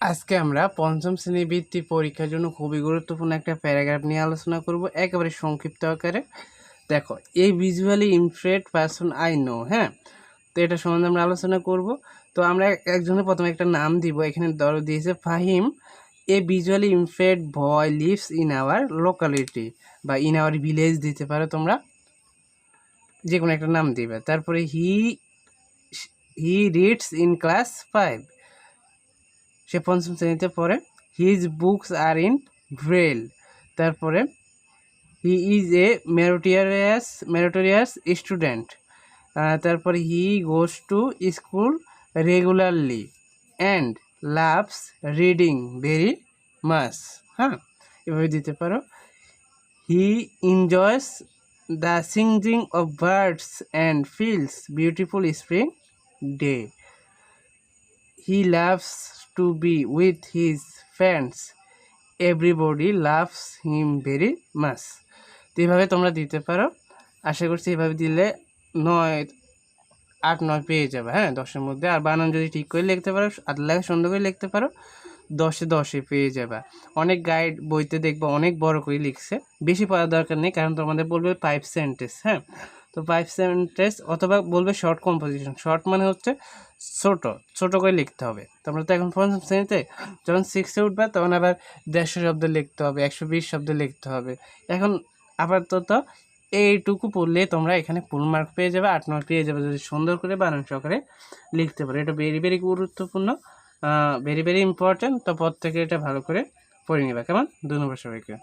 আজকে আমরা পঞ্চম শ্রেণি বৃত্তি পরীক্ষার জন্য খুবই গুরুত্বপূর্ণ একটা প্যারাগ্রাফ নিয়ে আলোচনা করব, একেবারে সংক্ষিপ্ত আকারে। দেখো এই visually impaired person I know হ্যাঁ? তো এটা সম্বন্ধে আমরা আলোচনা করব। তো আমরা একজনের প্রথমে একটা নাম দিব, এখানে ধরো দিয়েছে Fahim. A visually impaired boy lives in our locality বা ইন আওয়ার ভিলেজ দিতে পারো তোমরা। যে কোনো একটা নাম দিবে। তারপরে he he reads in class five সে পঞ্চম শ্রেণীতে পড়ে। His books are in Braille তারপরে he is a meritorious meritorious student তারপরে he goes to school regularly and loves reading very much হ্যাঁ এভাবে দিতে পারো। He enjoys the singing of birds and feels beautiful spring day he loves to be with his friends everybody loves him very much তো এইভাবে তোমরা দিতে পারো। আশা করছি এভাবে দিলে নয়, আট, নয় পেয়ে যাবে। হ্যাঁ দশের মধ্যে। আর বানান যদি ঠিক করে লিখতে পারো, আট লেখা সুন্দর করে লিখতে পারো, দশে দশে পেয়ে যাবে। অনেক গাইড বইতে দেখবে, অনেক বড় করে লিখছে। বেশি পড়ার দরকার নেই, কারণ তোমাদের বলবে পাইপ সেন্টেন্স হ্যাঁ? তো পাইপ সেন্টেন্স অথবা বলবে শর্ট কম্পোজিশন শর্ট মানে হচ্ছে ছোট ছোট করে লিখতে হবে। তোমরা তো এখন পঞ্চম শ্রেণীতে, যখন সিক্সে উঠবে তখন আবার দেড়শো শব্দ লিখতে হবে, একশো বিশ শব্দ লিখতে হবে। এখন আপাতত এইটুকু পড়লে তোমরা এখানে ফুল মার্ক পেয়ে যাবে, আট মার্ক পেয়ে যাবে যদি সুন্দর করে বানান সহকারে লিখতে পারো। এটা ভেরি ভেরি গুরুত্বপূর্ণ ভেরি ভেরি ইম্পর্ট্যান্ট তো প্রত্যেকে এটা ভালো করে পড়ে নেবে। কেমন? ধন্যবাদ সবাইকে।